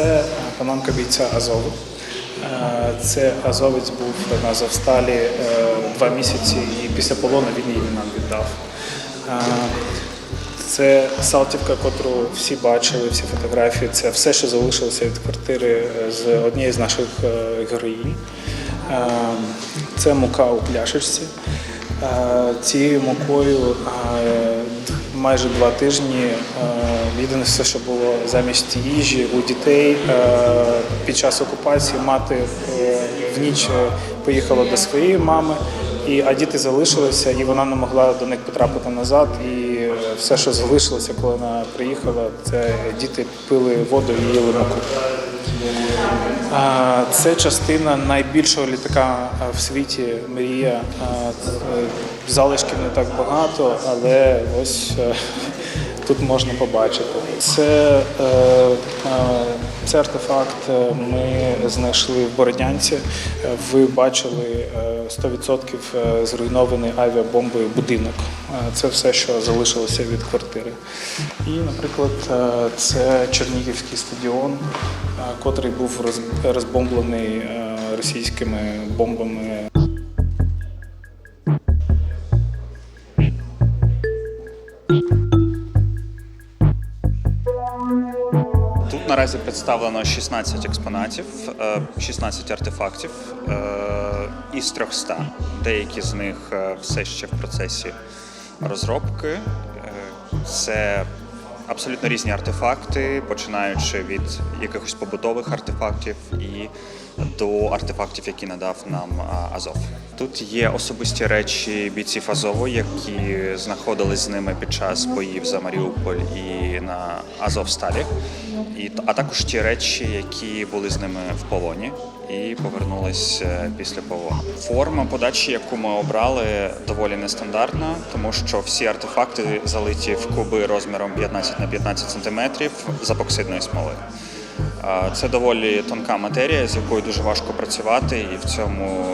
автономка бійця Азову. Е, Це азовець був на Азовсталі е, два місяці і після полону він її нам віддав. Е, Це Салтівка, котру всі бачили, всі фотографії. Це все, що залишилося від квартири з однієї з наших героїнь. Це мука у пляшечці. Цією мукою майже два тижні. е, Єдине все, що було замість їжі у дітей е, під час окупації мати е, в ніч поїхала до своєї мами, і, а діти залишилися, і вона не могла до них потрапити назад. І все, що залишилося, коли вона приїхала, це діти пили воду і їли муку. Це частина найбільшого літака в світі Мрія. Е, Залишків не так багато, але ось е, тут можна побачити. Це, е, е, це артефакт е, ми знайшли в Бородянці. Ви бачили е, 100% е, зруйнований авіабомбою будинок. Це все, що залишилося від квартири. І, наприклад, це Чернігівський стадіон, котрий був розбомблений російськими бомбами. Тут наразі представлено 16 експонатів, е, 16 артефактів е, із 300. Деякі з них е, все ще в процесі розробки. Е, Це абсолютно різні артефакти, починаючи від якихось побутових артефактів і до артефактів, які надав нам Азов. Тут є особисті речі бійців Азову, які знаходились з ними під час боїв за Маріуполь і на Азовсталі. І, а також ті речі, які були з ними в полоні і повернулись е, після полону. Форма подачі, яку ми обрали, доволі нестандартна, тому що всі артефакти залиті в куби розміром 15 на 15 сантиметрів з апоксидної смоли. Це доволі тонка матерія, з якою дуже важко працювати, і в цьому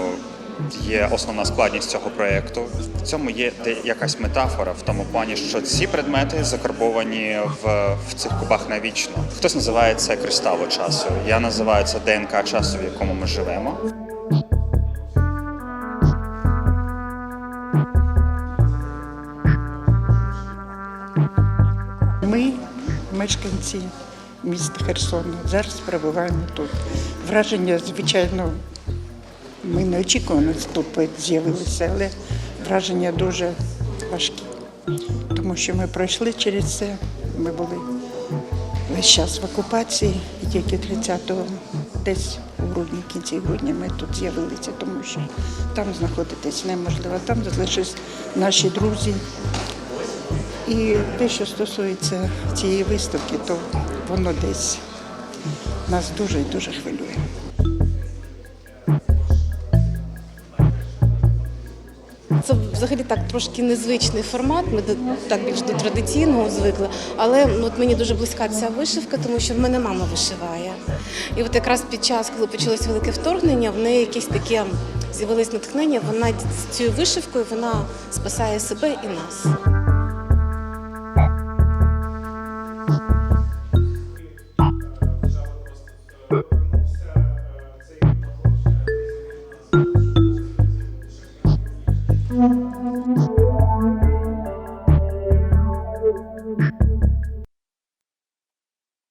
є основна складність цього проєкту. В цьому є якась метафора в тому плані, що ці предмети закарбовані в, в цих кубах навічно. Хтось називає це кристалу часу. Я називаю це ДНК часу, в якому ми живемо. Ми, мешканці міста Херсона, зараз перебуваємо тут. Враження, звичайно, ми не очікувано тут з'явилися, але враження дуже важкі. Тому що ми пройшли через це, ми були весь час в окупації, і тільки 30-го, десь у грудні, кінці грудня ми тут з'явилися, тому що там знаходитись неможливо. Там залишились наші друзі, і те, що стосується цієї виставки, то воно десь нас дуже і дуже хвилює. Це взагалі так трошки незвичний формат. Ми до так більш до традиційного звикли. Але ну, от мені дуже близька ця вишивка, тому що в мене мама вишиває. І от якраз під час, коли почалось велике вторгнення, в неї якесь таке з'явилось натхнення. Вона цією вишивкою вона спасає себе і нас. Е,